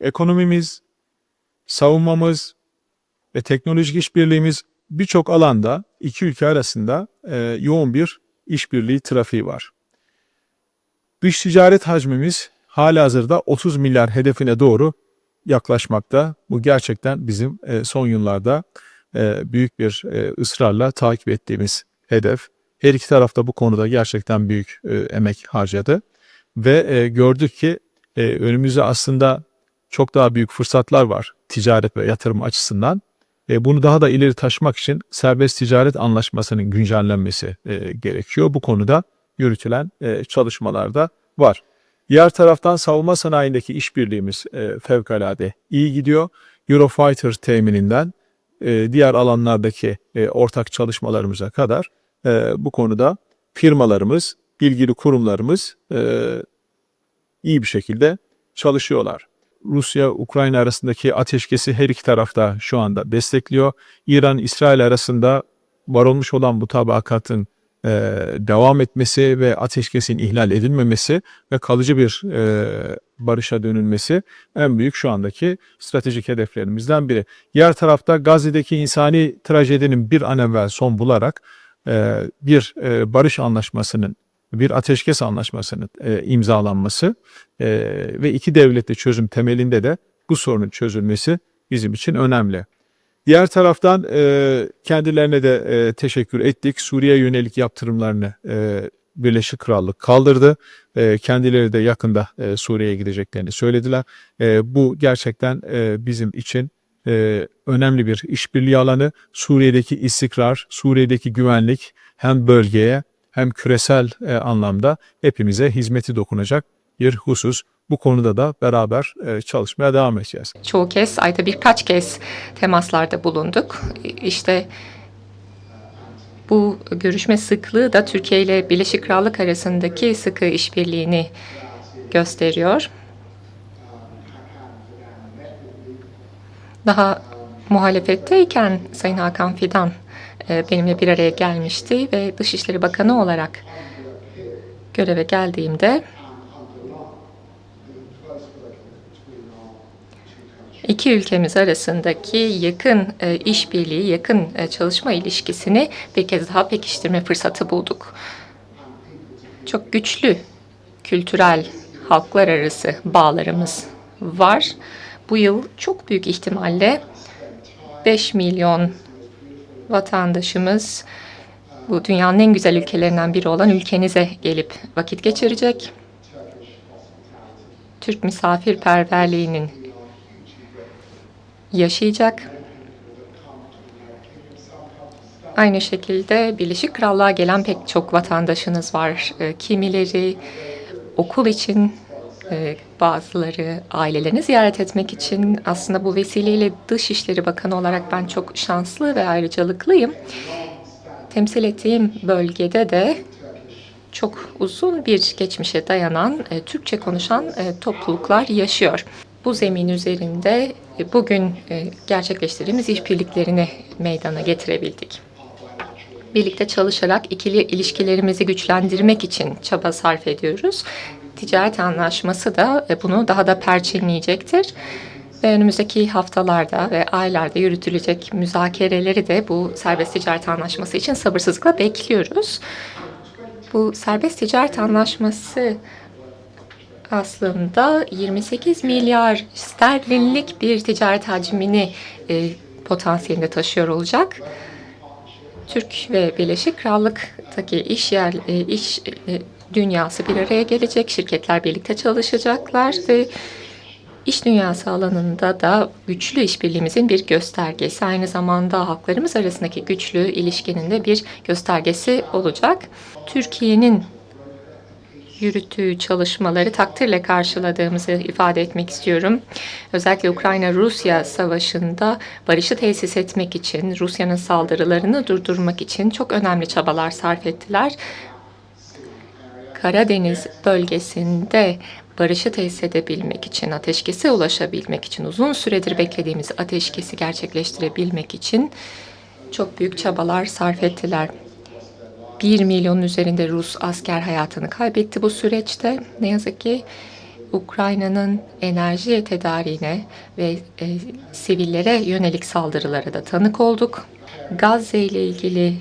ekonomimiz, savunmamız ve teknolojik işbirliğimiz birçok alanda iki ülke arasında e, yoğun bir işbirliği trafiği var. Dış ticaret hacmimiz halihazırda 30 milyar hedefine doğru yaklaşmakta. Bu gerçekten bizim e, son yıllarda e, büyük bir e, ısrarla takip ettiğimiz hedef. Her iki taraf da bu konuda gerçekten büyük e, emek harcadı ve e, gördük ki e, önümüzde aslında çok daha büyük fırsatlar var ticaret ve yatırım açısından. E, bunu daha da ileri taşımak için serbest ticaret anlaşmasının güncellenmesi e, gerekiyor. Bu konuda yürütülen e, çalışmalarda var. Diğer taraftan savunma sanayindeki işbirliğimiz e, fevkalade iyi gidiyor. Eurofighter temininden e, diğer alanlardaki e, ortak çalışmalarımıza kadar e, bu konuda firmalarımız, ilgili kurumlarımız e, iyi bir şekilde çalışıyorlar. Rusya-Ukrayna arasındaki ateşkesi her iki tarafta şu anda destekliyor. İran-İsrail arasında var olmuş olan mutabakatın e, devam etmesi ve ateşkesin ihlal edilmemesi ve kalıcı bir e, barışa dönülmesi en büyük şu andaki stratejik hedeflerimizden biri. Diğer tarafta Gazze'deki insani trajedinin bir an evvel son bularak e, bir e, barış anlaşmasının, bir ateşkes anlaşmasının e, imzalanması e, ve iki devletli çözüm temelinde de bu sorunun çözülmesi bizim için önemli. Diğer taraftan e, kendilerine de e, teşekkür ettik. Suriye yönelik yaptırımlarını e, Birleşik Krallık kaldırdı. E, kendileri de yakında e, Suriye'ye gideceklerini söylediler. E, bu gerçekten e, bizim için e, önemli bir işbirliği alanı. Suriye'deki istikrar, Suriye'deki güvenlik hem bölgeye hem küresel e, anlamda hepimize hizmeti dokunacak bir husus. Bu konuda da beraber e, çalışmaya devam edeceğiz. Çoğu kez, ayda birkaç kez temaslarda bulunduk. İşte bu görüşme sıklığı da Türkiye ile Birleşik Krallık arasındaki sıkı işbirliğini gösteriyor. Daha muhalefetteyken Sayın Hakan Fidan benimle bir araya gelmişti ve Dışişleri Bakanı olarak göreve geldiğimde iki ülkemiz arasındaki yakın e, işbirliği, yakın e, çalışma ilişkisini bir kez daha pekiştirme fırsatı bulduk. Çok güçlü kültürel halklar arası bağlarımız var. Bu yıl çok büyük ihtimalle 5 milyon vatandaşımız bu dünyanın en güzel ülkelerinden biri olan ülkenize gelip vakit geçirecek. Türk misafirperverliğinin yaşayacak. Aynı şekilde Birleşik Krallığa gelen pek çok vatandaşınız var. E, Kimileri okul için, bazıları ailelerini ziyaret etmek için. Aslında bu vesileyle Dışişleri Bakanı olarak ben çok şanslı ve ayrıcalıklıyım. Temsil ettiğim bölgede de çok uzun bir geçmişe dayanan e, Türkçe konuşan e, topluluklar yaşıyor. Bu zemin üzerinde e, bugün gerçekleştirdiğimiz işbirliklerini meydana getirebildik. Birlikte çalışarak ikili ilişkilerimizi güçlendirmek için çaba sarf ediyoruz. Ticaret anlaşması da e, bunu daha da perçinleyecektir. Ve önümüzdeki haftalarda ve aylarda yürütülecek müzakereleri de bu serbest ticaret anlaşması için sabırsızlıkla bekliyoruz. Bu serbest ticaret anlaşması aslında 28 milyar sterlinlik bir ticaret hacmini e, potansiyelinde taşıyor olacak. Türk ve Birleşik Krallık'taki iş yer e, iş e, dünyası bir araya gelecek. Şirketler birlikte çalışacaklar ve iş dünyası alanında da güçlü işbirliğimizin bir göstergesi. Aynı zamanda halklarımız arasındaki güçlü ilişkinin de bir göstergesi olacak. Türkiye'nin yürüttüğü çalışmaları takdirle karşıladığımızı ifade etmek istiyorum. Özellikle Ukrayna-Rusya savaşında barışı tesis etmek için, Rusya'nın saldırılarını durdurmak için çok önemli çabalar sarf ettiler. Karadeniz bölgesinde barışı tesis edebilmek için, ateşkese ulaşabilmek için, uzun süredir beklediğimiz ateşkesi gerçekleştirebilmek için çok büyük çabalar sarf ettiler. 1 milyonun üzerinde Rus asker hayatını kaybetti bu süreçte. Ne yazık ki Ukrayna'nın enerji tedariğine ve e, sivillere yönelik saldırılara da tanık olduk. Gazze ile ilgili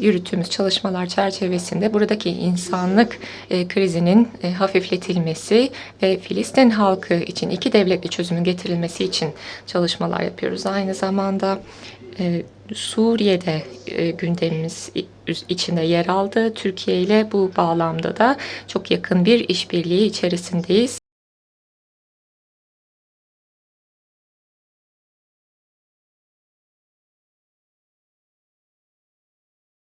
yürüttüğümüz çalışmalar çerçevesinde buradaki insanlık e, krizinin e, hafifletilmesi ve Filistin halkı için iki devletli çözümün getirilmesi için çalışmalar yapıyoruz. Aynı zamanda e, Suriye'de e, gündemimiz içinde yer aldı. Türkiye ile bu bağlamda da çok yakın bir işbirliği içerisindeyiz.